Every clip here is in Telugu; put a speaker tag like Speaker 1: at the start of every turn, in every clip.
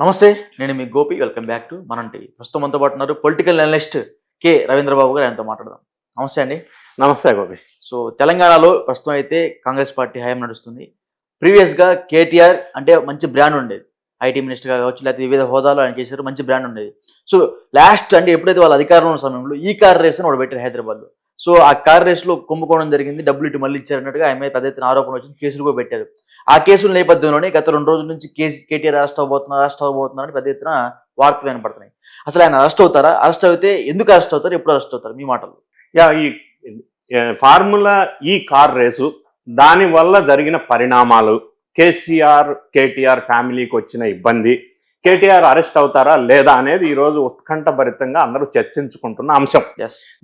Speaker 1: నమస్తే. నేను మీ గోపి వెల్కమ్ బ్యాక్ టు మనం టీవీ ప్రస్తుతం మనతో పాటు ఉన్నారు పొలిటికల్ అనలిస్ట్ కె. రవీంద్రబాబు గారు ఆయనతో మాట్లాడదాం. నమస్తే అండి.
Speaker 2: నమస్తే గోపి.
Speaker 1: సో తెలంగాణలో ప్రస్తుతం అయితే కాంగ్రెస్ పార్టీ హయాం నడుస్తుంది. ప్రీవియస్గా కేటీఆర్ అంటే మంచి బ్రాండ్ ఉండేది. ఐటీ మినిస్టర్గా కావచ్చు లేకపోతే వివిధ హోదాలో ఆయన చేశారు మంచి బ్రాండ్ ఉండేది. సో లాస్ట్ అంటే ఎప్పుడైతే వాళ్ళ అధికారంలో ఉన్న సమయంలో ఈ కార్ రేస్ అని ఒకటి పెట్టారు హైదరాబాద్లో సో ఆ కార్ రేస్లో కుంభకోణం జరిగింది. డబ్బులు ఇటు మళ్ళీ ఇచ్చారన్నట్టుగా ఆయన మీద పెద్ద ఎత్తున ఆరోపణ వచ్చింది. కేసులు కూడా పెట్టారు. ఆ కేసుల నేపథ్యంలోనే గత రెండు రోజుల నుంచి కేసు కేటీఆర్ అరెస్ట్ అవబోతున్నారు అరెస్ట్ అవబోతున్నారు పెద్ద ఎత్తున వార్తలు వినపడుతున్నాయి. అసలు ఆయన అరెస్ట్ అవుతారా? అరెస్ట్ అయితే ఎందుకు అరెస్ట్ అవుతారు? ఎప్పుడు అరెస్ట్ అవుతారు? మీ మాటలు
Speaker 2: యా ఈ ఫార్ములా ఈ కార్ రేసు దానివల్ల జరిగిన పరిణామాలు కేసీఆర్ కేటీఆర్ ఫ్యామిలీకి వచ్చిన ఇబ్బంది కేటీఆర్ అరెస్ట్ అవుతారా లేదా అనేది ఈరోజు ఉత్కంఠభరితంగా అందరూ చర్చించుకుంటున్న అంశం.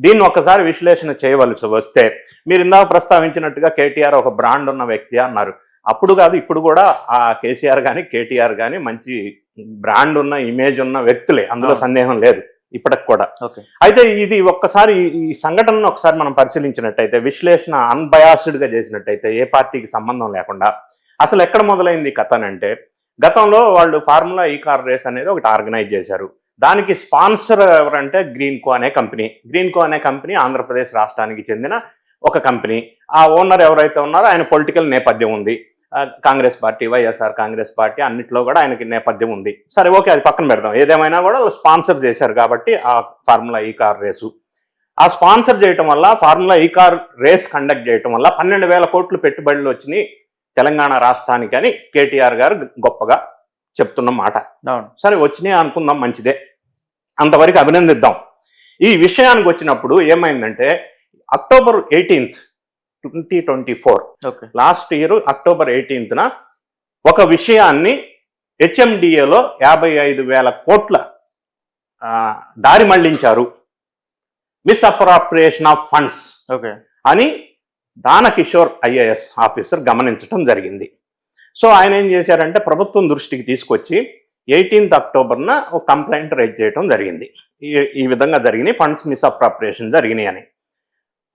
Speaker 2: దీన్ని ఒకసారి విశ్లేషణ చేయవలసి వస్తే మీరు ఇందాక ప్రస్తావించినట్టుగా కేటీఆర్ ఒక బ్రాండ్ ఉన్న వ్యక్తి అన్నారు. అప్పుడు కాదు ఇప్పుడు కూడా ఆ కేసీఆర్ కానీ కేటీఆర్ కానీ మంచి బ్రాండ్ ఉన్న ఇమేజ్ ఉన్న వ్యక్తులే. అందులో. సందేహం లేదు ఇప్పటికి కూడా.
Speaker 1: ఓకే.
Speaker 2: అయితే ఇది ఒక్కసారి ఈ- సంఘటనను ఒకసారి మనం పరిశీలించినట్టయితే విశ్లేషణ అన్బయాస్డ్గా చేసినట్టయితే ఏ పార్టీకి సంబంధం లేకుండా అసలు ఎక్కడ మొదలైంది కథ అంటే గతంలో వాళ్ళు ఫార్ములా ఈ కార్ రేస్ అనేది ఒకటి ఆర్గనైజ్ చేశారు. దానికి స్పాన్సర్ ఎవరంటే గ్రీన్ కో అనే కంపెనీ. గ్రీన్ కో అనే కంపెనీ ఆంధ్రప్రదేశ్ రాష్ట్రానికి చెందిన ఒక కంపెనీ. ఆ ఓనర్ ఎవరైతే ఉన్నారో ఆయన పొలిటికల్ నేపథ్యం ఉంది. Congress party YSR Congress party అన్నిట్లో కూడా ఆయనకి నేపథ్యం ఉంది. సరే ఓకే అది పక్కన పెడదాం. ఏదేమైనా కూడా స్పాన్సర్ చేశారు కాబట్టి ఆ ఫార్ములా ఈ కార్ రేసు. ఆ స్పాన్సర్ చేయటం వల్ల ఫార్ములా ఈ కార్ రేస్ కండక్ట్ చేయటం వల్ల పన్నెండు వేల కోట్లు పెట్టుబడులు వచ్చినాయి. తెలంగాణ రాష్ట్రానికి అని కేటీఆర్ గారు గొప్పగా చెప్తున్న మాట. సరే వచ్చినాయి అనుకుందాం మంచిదే. అంతవరకు అభినందిద్దాం. ఈ విషయానికి వచ్చినప్పుడు ఏమైందంటే October eighteenth twenty twenty four
Speaker 1: okay.
Speaker 2: Last year October ఎయిటీన్త్న ఒక విషయాన్ని హెచ్ఎండిఏలో యాభై ఐదు వేల కోట్ల దారి మళ్ళించారు. Misappropriation of funds
Speaker 1: okay.
Speaker 2: అని దానకిషోర్ ఐఏఎస్ ఆఫీసర్ గమనించడం జరిగింది. సో ఆయన ఏం చేశారంటే ప్రభుత్వం దృష్టికి తీసుకొచ్చి ఎయిటీన్త్ అక్టోబర్న ఒక కంప్లైంట్ రైజ్ చేయడం జరిగింది. ఈ ఈ విధంగా జరిగినాయి. ఫండ్స్ మిస్అప్రాప్రియేషన్ జరిగినాయి అని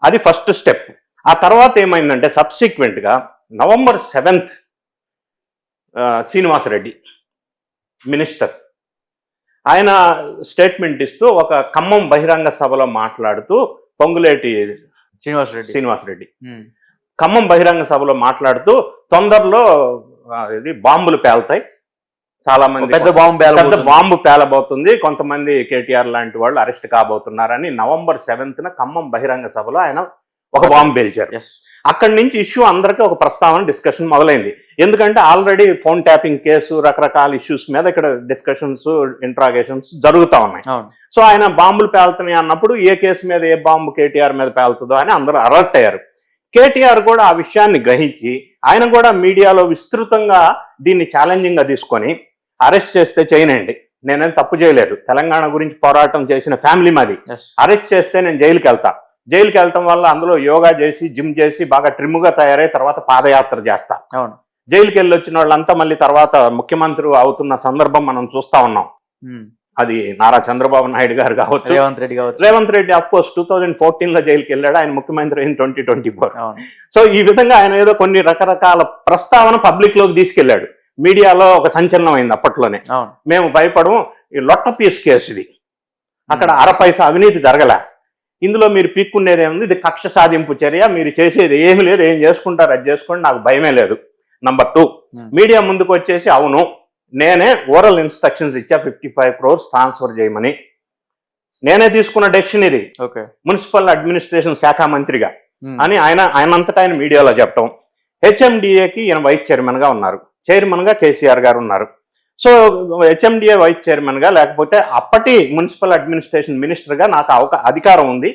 Speaker 2: అది ఫస్ట్ స్టెప్. ఆ తర్వాత ఏమైందంటే సబ్సిక్వెంట్గా నవంబర్ సెవెంత్ శ్రీనివాసరెడ్డి మినిస్టర్ ఆయన స్టేట్మెంట్ ఇస్తూ ఒక ఖమ్మం బహిరంగ సభలో మాట్లాడుతూ పొంగులేటి
Speaker 1: శ్రీనివాస్ రెడ్డి
Speaker 2: శ్రీనివాసరెడ్డి
Speaker 1: ఉమ్.
Speaker 2: ఖమ్మం బహిరంగ సభలో మాట్లాడుతూ తొందరలో ఇది బాంబులు పేలుతాయి చాలా మంది
Speaker 1: పెద్ద బాంబు
Speaker 2: పెద్ద. బాంబు పేలబోతుంది కొంతమంది కేటీఆర్ లాంటి వాళ్ళు అరెస్ట్ కాబోతున్నారని నవంబర్ సెవెంత్ న ఖమ్మం బహిరంగ సభలో ఆయన ఒక బాంబు పేల్చారు. అక్కడి నుంచి ఇష్యూ అందరికీ ఒక ప్రస్తావన డిస్కషన్ మొదలైంది. ఎందుకంటే ఆల్రెడీ ఫోన్ ట్యాపింగ్ కేసు రకరకాల ఇష్యూస్ మీద ఇక్కడ డిస్కషన్స్ ఇంట్రాగేషన్స్ జరుగుతూ ఉన్నాయి. సో ఆయన బాంబులు పేలుతున్నాయి అన్నప్పుడు ఏ కేసు మీద ఏ బాంబు కేటీఆర్ మీద పేలుతుందో అని అందరూ అలర్ట్ అయ్యారు. కేటీఆర్ కూడా ఆ విషయాన్ని గ్రహించి ఆయన కూడా మీడియాలో విస్తృతంగా దీన్ని ఛాలెంజింగ్గా తీసుకొని అరెస్ట్ చేస్తే చేయనండి. నేనేం తప్పు చేయలేదు. తెలంగాణ గురించి పోరాటం చేసిన ఫ్యామిలీ మాది. అరెస్ట్ చేస్తే నేను జైలుకి వెళ్తా జైలుకి వెళ్ళటం వల్ల అందులో యోగా చేసి జిమ్ చేసి బాగా ట్రిమ్గా తయారై తర్వాత పాదయాత్ర చేస్తా.
Speaker 1: అవును.
Speaker 2: జైలుకి వెళ్ళి వచ్చిన వాళ్ళంతా మళ్ళీ తర్వాత ముఖ్యమంత్రి అవుతున్న సందర్భం మనం చూస్తా ఉన్నాం. అది నారా చంద్రబాబు నాయుడు గారు కావచ్చు.
Speaker 1: రేవంత్ రెడ్డి కావచ్చు.
Speaker 2: Revanth Reddy of course two thousand ఫోర్టీన్లో జైలుకి వెళ్ళాడు. ఆయన ముఖ్యమంత్రి అయిన ట్వంటీ ట్వంటీ ఫోర్ సో ఈ విధంగా ఆయన ఏదో కొన్ని రకరకాల ప్రస్తావన పబ్లిక్లోకి తీసుకెళ్ళాడు మీడియాలో ఒక సంచలనం అయింది అప్పట్లోనే. మేము భయపడము. ఈ లొట్ట పీస్ కేసు ఇది అక్కడ అర పైసా అవినీతి జరగలే. ఇందులో మీరు పీక్కునేది ఏముంది? ఇది కక్ష సాధింపు చర్య. మీరు చేసేది ఏమి లేదు. ఏం చేసుకుంటారు? అది చేసుకోండి. నాకు భయమే లేదు. Number two
Speaker 1: Hmm.
Speaker 2: మీడియా ముందుకు వచ్చేసి అవును నేనే ఓరల్ ఇన్స్ట్రక్షన్స్ ఇచ్చా. ఫిఫ్టీ ఫైవ్ క్రోర్స్ ట్రాన్స్ఫర్ చేయమని. నేనే తీసుకున్న డెసిషన్ ఇది.
Speaker 1: ఓకే.
Speaker 2: మున్సిపల్ అడ్మినిస్ట్రేషన్ శాఖ మంత్రిగా.
Speaker 1: ఉమ్.
Speaker 2: అని ఆయన ఆయనంతటా ఆయన మీడియాలో చెప్పడం హెచ్ఎండిఏకి ఈయన వైస్ చైర్మన్గా ఉన్నారు. చైర్మన్గా కేసీఆర్ గారు ఉన్నారు. సో హెచ్ఎండిఏ వైస్ చైర్మన్గా లేకపోతే అప్పటి మున్సిపల్ అడ్మినిస్ట్రేషన్ మినిస్టర్గా నాకు అవక అధికారం ఉంది.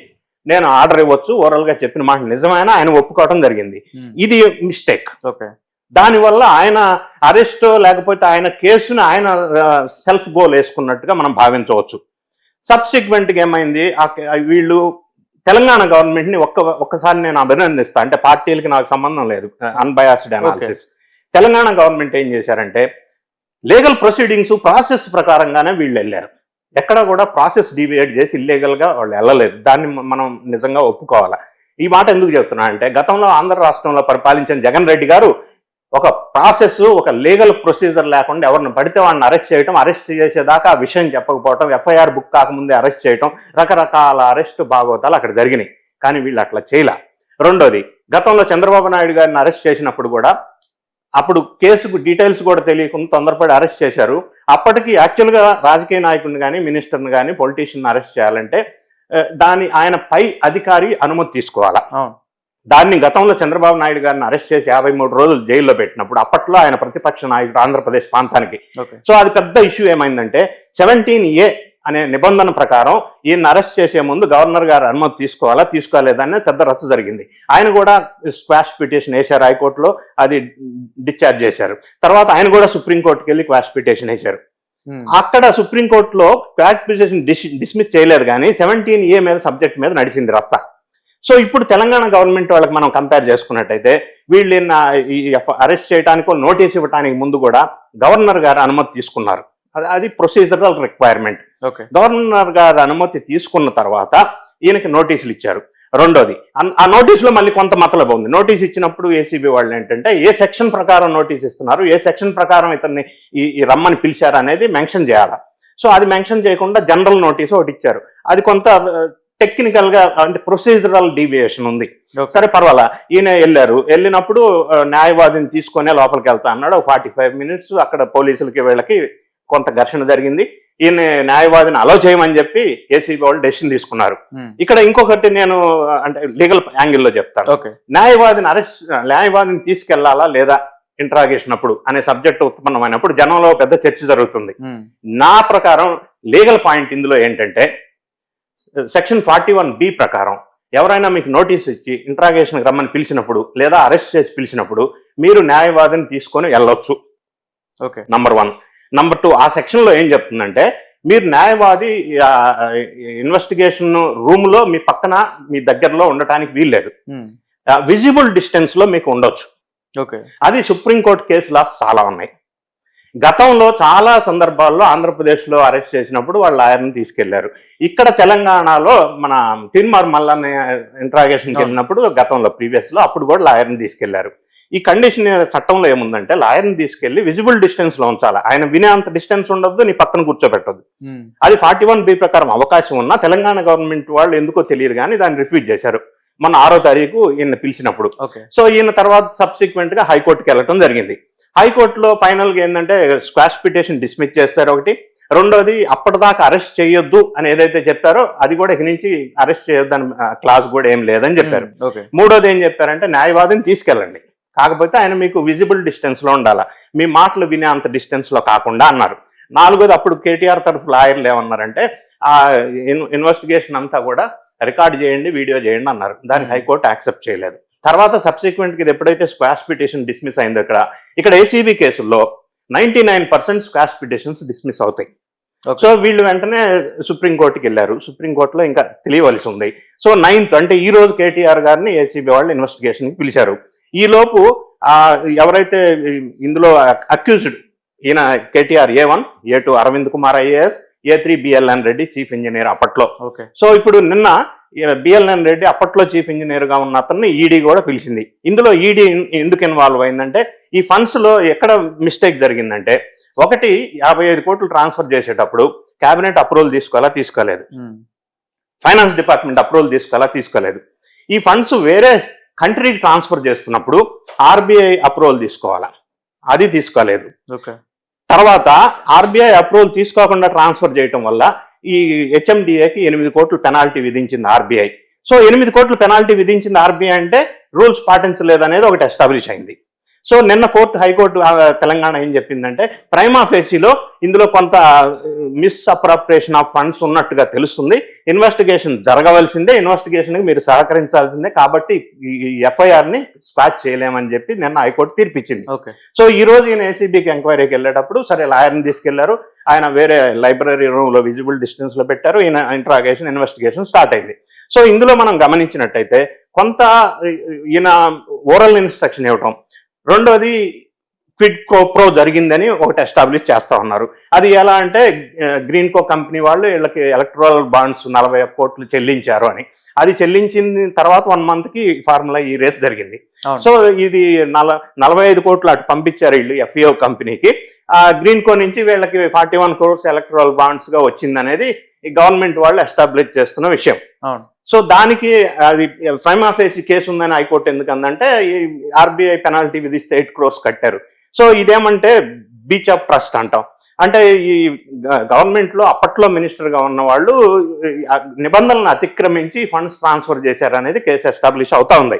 Speaker 2: నేను ఆర్డర్ ఇవ్వచ్చు ఓవరాల్గా చెప్పిన మాట నిజమైన ఆయన ఒప్పుకోవడం జరిగింది. ఇది మిస్టేక్.
Speaker 1: ఓకే.
Speaker 2: దానివల్ల ఆయన అరెస్ట్ లేకపోతే ఆయన కేసుని ఆయన సెల్ఫ్ గోల్ వేసుకున్నట్టుగా మనం భావించవచ్చు. సబ్సిక్వెంట్గా ఏమైంది? వీళ్ళు తెలంగాణ గవర్నమెంట్ని ఒక్క ఒక్కసారి నేను అభినందిస్తా. అంటే పార్టీలకి నాకు సంబంధం లేదు. Unbiased analysis. తెలంగాణ గవర్నమెంట్ ఏం చేశారంటే లీగల్ ప్రొసీడింగ్స్ ప్రాసెస్ ప్రకారంగానే వీళ్ళు వెళ్ళారు. ఎక్కడ కూడా ప్రాసెస్ డివియేట్ చేసి ఇల్లీగల్గా వాళ్ళు వెళ్ళలేదు. దాన్ని మనం నిజంగా ఒప్పుకోవాలి? ఈ మాట ఎందుకు చెప్తున్నా అంటే గతంలో ఆంధ్ర రాష్ట్రంలో పరిపాలించిన జగన్ రెడ్డి గారు ఒక ప్రాసెస్ ఒక లీగల్ ప్రొసీజర్ లేకుండా ఎవరిని పడితే వాళ్ళని అరెస్ట్ చేయటం అరెస్ట్ చేసేదాకా ఆ విషయం చెప్పకపోవటం ఎఫ్ఐఆర్ బుక్ కాకముందే అరెస్ట్ చేయటం రకరకాల అరెస్ట్ భాగవతాలు అక్కడ జరిగినాయి. కానీ వీళ్ళు అట్లా చేయలే. రెండోది గతంలో చంద్రబాబు నాయుడు గారిని అరెస్ట్ చేసినప్పుడు కూడా అప్పుడు కేసుకు డీటెయిల్స్ కూడా తెలియకుండా తొందరపడి అరెస్ట్ చేశారు. అప్పటికి యాక్చువల్గా రాజకీయ నాయకుడిని కానీ మినిస్టర్ని కానీ పొలిటీషియన్ అరెస్ట్ చేయాలంటే దాని ఆయన పై అధికారి అనుమతి తీసుకోవాలా? దాన్ని గతంలో చంద్రబాబు నాయుడు గారిని అరెస్ట్ చేసి యాభై మూడు రోజులు జైల్లో పెట్టినప్పుడు అప్పట్లో ఆయన ప్రతిపక్ష నాయకుడు ఆంధ్రప్రదేశ్ ప్రాంతానికి.
Speaker 1: ఓకే.
Speaker 2: సో అది పెద్ద ఇష్యూ ఏమైందంటే సెవెంటీన్ ఏ అనే నిబంధన ప్రకారం ఈయన అరెస్ట్ చేసే ముందు గవర్నర్ గారు అనుమతి తీసుకోవాలా తీసుకోలేదా అనేది పెద్ద రచ్చ జరిగింది. ఆయన కూడా స్క్వాష్ పిటిషన్ వేశారు హైకోర్టులో అది డిశ్చార్జ్ చేశారు. తర్వాత ఆయన కూడా సుప్రీంకోర్టుకి వెళ్ళి క్వాష్ పిటిషన్ వేశారు. అక్కడ సుప్రీంకోర్టులో క్వాష్ పిటిషన్ డిస్ డిస్మిస్ చేయలేదు కానీ సెవెంటీన్ ఏ మీద సబ్జెక్ట్ మీద నడిచింది రచ్చ. సో ఇప్పుడు తెలంగాణ గవర్నమెంట్ వాళ్ళకి మనం కంపేర్ చేసుకున్నట్టయితే వీళ్ళు అరెస్ట్ చేయడానికి నోటీస్ ఇవ్వడానికి ముందు కూడా గవర్నర్ గారు అనుమతి తీసుకున్నారు. అది ప్రొసీజరల్ రిక్వైర్మెంట్. గవర్నర్ గారు అనుమతి తీసుకున్న తర్వాత ఈయనకి నోటీసులు ఇచ్చారు. రెండోది ఆ నోటీసులో మళ్ళీ కొంత మతలబు ఉంది. నోటీస్ ఇచ్చినప్పుడు ఏసీబీ వాళ్ళు ఏంటంటే ఏ సెక్షన్ ప్రకారం నోటీస్ ఇస్తున్నారు ఏ సెక్షన్ ప్రకారం ఇతన్ని ఈ రమ్మని పిలిచారు అనేది మెన్షన్ చేయాలి. సో అది మెన్షన్ చేయకుండా జనరల్ నోటీస్ ఒకటి ఇచ్చారు. అది కొంత టెక్నికల్గా అంటే ప్రొసీజరల్ డీవియేషన్ ఉంది. సరే పర్వాలా. ఈయన వెళ్ళారు. వెళ్ళినప్పుడు న్యాయవాదిని తీసుకొని లోపలికి వెళ్తా అన్నాడు. ఫార్టీ ఫైవ్ మినిట్స్ అక్కడ పోలీసులకి వీళ్ళకి కొంత ఘర్షణ జరిగింది. ఈయన న్యాయవాదిని అలో చేయమని చెప్పి ఏసీబీ వాళ్ళు డెసిషన్ తీసుకున్నారు.
Speaker 1: ఉమ్.
Speaker 2: ఇక్కడ ఇంకొకటి నేను అంటే లీగల్ యాంగిల్లో చెప్తాను. న్యాయవాదిని అరెస్ట్ న్యాయవాదిని తీసుకెళ్ళాలా లేదా ఇంట్రాగేషన్ అప్పుడు అనే సబ్జెక్ట్ ఉత్పన్నమైనప్పుడు జనంలో పెద్ద చర్చ జరుగుతుంది.
Speaker 1: ఉమ్.
Speaker 2: నా ప్రకారం లీగల్ పాయింట్ ఇందులో ఏంటంటే సెక్షన్ ఫార్టీ వన్ బి ప్రకారం ఎవరైనా మీకు నోటీస్ ఇచ్చి ఇంట్రాగేషన్కి రమ్మని పిలిచినప్పుడు లేదా అరెస్ట్ చేసి పిలిచినప్పుడు మీరు న్యాయవాదిని తీసుకొని వెళ్ళొచ్చు.
Speaker 1: Okay
Speaker 2: number one number two ఆ సెక్షన్లో ఏం చెప్తుందంటే మీరు న్యాయవాది ఇన్వెస్టిగేషన్ రూమ్లో మీ పక్కన మీ దగ్గరలో ఉండటానికి వీల్లేదు. విజిబుల్ డిస్టెన్స్లో మీకు ఉండొచ్చు.
Speaker 1: ఓకే
Speaker 2: అది సుప్రీంకోర్టు కేసు లాస్ చాలా ఉన్నాయి. గతంలో చాలా సందర్భాల్లో ఆంధ్రప్రదేశ్లో అరెస్ట్ చేసినప్పుడు వాళ్ళ లాయర్ని తీసుకెళ్ళారు. ఇక్కడ తెలంగాణలో మన తిరుమల మల్లన్న ఇంట్రాగేషన్కి. వెళ్ళినప్పుడు గతంలో ప్రీవియస్లో అప్పుడు కూడా లాయర్ని తీసుకెళ్ళారు. ఈ కండిషన్ చట్టంలో ఏముందంటే లాయర్ని తీసుకెళ్ళి విజిబుల్ డిస్టెన్స్లో ఉంచాలి. ఆయన వినే అంత డిస్టెన్స్ ఉండొద్దు నీ పక్కన కూర్చోబెట్టొద్దు.
Speaker 1: ఉమ్.
Speaker 2: అది ఫార్టీ వన్ బి ప్రకారం అవకాశం ఉన్నా తెలంగాణ గవర్నమెంట్ వాళ్ళు ఎందుకో తెలియదు కానీ దాన్ని రిఫ్యూజ్ చేశారు. మన ఆరో తారీఖు ఈయన పిలిచినప్పుడు.
Speaker 1: ఓకే.
Speaker 2: సో ఈయన తర్వాత సబ్సిక్వెంట్గా హైకోర్టుకి వెళ్ళటం జరిగింది. హైకోర్టులో ఫైనల్గా ఏంటంటే స్క్వాష్ పిటిషన్ డిస్మిస్ చేస్తారు ఒకటి. రెండోది అప్పటిదాకా అరెస్ట్ చేయొద్దు అని ఏదైతే చెప్పారో అది కూడా ఇక నుంచి అరెస్ట్ చేయొద్దు అని క్లాస్ కూడా ఏం లేదని చెప్పారు. మూడోది ఏం చెప్పారంటే న్యాయవాదిని తీసుకెళ్ళండి. కాకపోతే ఆయన మీకు విజిబుల్ డిస్టెన్స్లో ఉండాలా. మీ మాటలు వినే అంత డిస్టెన్స్లో కాకుండా అన్నారు. నాలుగోది అప్పుడు కేటీఆర్ తరఫు లాయర్లు ఏమన్నారంటే ఆ ఇన్వెస్టిగేషన్ అంతా కూడా రికార్డ్ చేయండి వీడియో చేయండి అన్నారు. దానికి. హైకోర్టు యాక్సెప్ట్ చేయలేదు. తర్వాత సబ్సిక్వెంట్కి ఇది ఎప్పుడైతే స్క్వాష్ పిటిషన్ డిస్మిస్ అయిందో ఇక్కడ ఇక్కడ ఏసీబీ కేసుల్లో ninety nine percent squash petitions dismiss అవుతాయి. సో వీళ్ళు వెంటనే సుప్రీంకోర్టుకి వెళ్ళారు. సుప్రీంకోర్టులో ఇంకా తెలియవలసి ఉంది. సో నైన్త్ అంటే ఈ రోజు కేటీఆర్ గారిని ఏసీబీ వాళ్ళు ఇన్వెస్టిగేషన్కి పిలిచారు. ఈ లోపు ఆ ఎవరైతే ఇందులో అక్యూజ్డ్ ఈయన KTR A one A two Aravind Kumar IAS A three BLN Reddy chief engineer అప్పట్లో.
Speaker 1: ఓకే.
Speaker 2: సో ఇప్పుడు నిన్న బిఎల్ఎన్ రెడ్డి అప్పట్లో చీఫ్ ఇంజనీర్గా ఉన్న అతన్ని ఈడీ కూడా పిలిచింది. ఇందులో ఈడీ ఎందుకు ఇన్వాల్వ్ అయిందంటే ఈ ఫండ్స్లో ఎక్కడ మిస్టేక్ జరిగిందంటే ఒకటి యాభై ఐదు కోట్లు ట్రాన్స్ఫర్ చేసేటప్పుడు కేబినెట్ అప్రూవల్ తీసుకోవాలా తీసుకోలేదు. ఫైనాన్స్ డిపార్ట్మెంట్ అప్రూవల్ తీసుకోవాలా తీసుకోలేదు. ఈ ఫండ్స్ వేరే కంట్రీకి ట్రాన్స్ఫర్ చేస్తున్నప్పుడు ఆర్బీఐ అప్రూవల్ తీసుకోవాలా? అది తీసుకోలేదు.
Speaker 1: ఓకే.
Speaker 2: తర్వాత ఆర్బీఐ అప్రూవల్ తీసుకోకుండా ట్రాన్స్ఫర్ చేయటం వల్ల ఈ హెచ్ఎండిఏకి ఎనిమిది కోట్లు పెనాల్టీ విధించింది ఆర్బీఐ. సో ఎనిమిది కోట్లు పెనాల్టీ విధించింది ఆర్బీఐ అంటే రూల్స్ పాటించలేదు అనేది ఒకటి ఎస్టాబ్లిష్ అయింది. సో నిన్న కోర్టు హైకోర్టు తెలంగాణ ఏం చెప్పిందంటే ప్రైమా ఫేసీలో ఇందులో కొంత మిస్ అప్రాప్రియేషన్ ఆఫ్ ఫండ్స్ ఉన్నట్టుగా తెలుస్తుంది. ఇన్వెస్టిగేషన్ జరగవలసిందే ఇన్వెస్టిగేషన్కి మీరు సహకరించాల్సిందే. కాబట్టి ఈ ఎఫ్ఐఆర్ని స్క్వాచ్ చేయలేమని చెప్పి నిన్న హైకోర్టు తీర్పిచ్చింది.
Speaker 1: ఓకే.
Speaker 2: సో ఈ రోజు ఈయన ఏసీబీకి ఎంక్వైరీకి వెళ్ళేటప్పుడు సరే లాయర్ని తీసుకెళ్ళారు. ఆయన వేరే లైబ్రరీ రూమ్లో విజిబుల్ డిస్టెన్స్లో పెట్టారు. ఈయన ఇంట్రాగేషన్ ఇన్వెస్టిగేషన్ స్టార్ట్ అయింది. సో ఇందులో మనం గమనించినట్టయితే కొంత ఈయన ఓరల్ ఇన్స్ట్రక్షన్ ఇవ్వటం రెండోది క్విడ్ కో ప్రో జరిగిందని ఒకటి ఎస్టాబ్లిష్ చేస్తా ఉన్నారు. అది ఎలా అంటే గ్రీన్ కో కంపెనీ వాళ్ళు వీళ్ళకి ఎలక్ట్రల్ బాండ్స్ నలభై కోట్లు చెల్లించారు అని. అది చెల్లించిన తర్వాత వన్ మంత్కి ఫార్ములా ఈ రేస్ జరిగింది. సో ఇది నల నలభై ఐదు కోట్లు అటు పంపించారు వీళ్ళు ఎఫ్ఈఓ కంపెనీకి. ఆ గ్రీన్ కో నుంచి వీళ్ళకి ఫార్టీ వన్ క్రోర్స్ ఎలక్ట్రల్ బాండ్స్గా వచ్చింది అనేది ఈ గవర్నమెంట్ వాళ్ళు ఎస్టాబ్లిష్ చేస్తున్న విషయం. సో దానికి అది ప్రైమ్ ఆఫీస్ కేసు ఉందని హైకోర్టు ఎందుకు అందంటే ఈ ఆర్బీఐ పెనాల్టీ విధిస్తే ఎయిట్ క్రోర్స్ కట్టారు. సో ఇదేమంటే బీచ్ ఆఫ్ ట్రస్ట్ అంటాం. అంటే ఈ గవర్నమెంట్లో అప్పట్లో మినిస్టర్గా ఉన్న వాళ్ళు నిబంధనలను అతిక్రమించి ఫండ్స్ ట్రాన్స్ఫర్ చేశారు అనేది కేసు ఎస్టాబ్లిష్ అవుతా ఉంది.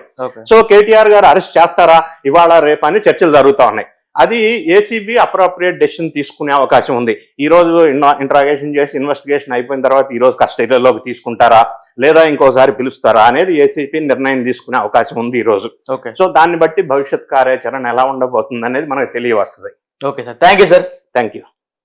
Speaker 2: సో కేటీఆర్ గారు అరెస్ట్ చేస్తారా? ఇవాళ రేపు అని చర్చలు జరుగుతా ఉన్నాయి. అది ఏసీబీ అప్రోప్రియేట్ డెసిషన్ తీసుకునే అవకాశం ఉంది. ఈ రోజు ఇంట్రాగేషన్ చేసి ఇన్వెస్టిగేషన్ అయిపోయిన తర్వాత ఈ రోజు కస్టడీలోకి తీసుకుంటారా? లేదా ఇంకోసారి పిలుస్తారా? అనేది ఏసీపీ నిర్ణయం తీసుకునే అవకాశం ఉంది ఈ రోజు.
Speaker 1: ఓకే
Speaker 2: సో దాన్ని బట్టి భవిష్యత్ కార్యాచరణ ఎలా ఉండబోతుంది అనేది మనకు తెలియవస్తుంది.
Speaker 1: Okay sir thank you sir
Speaker 2: thank you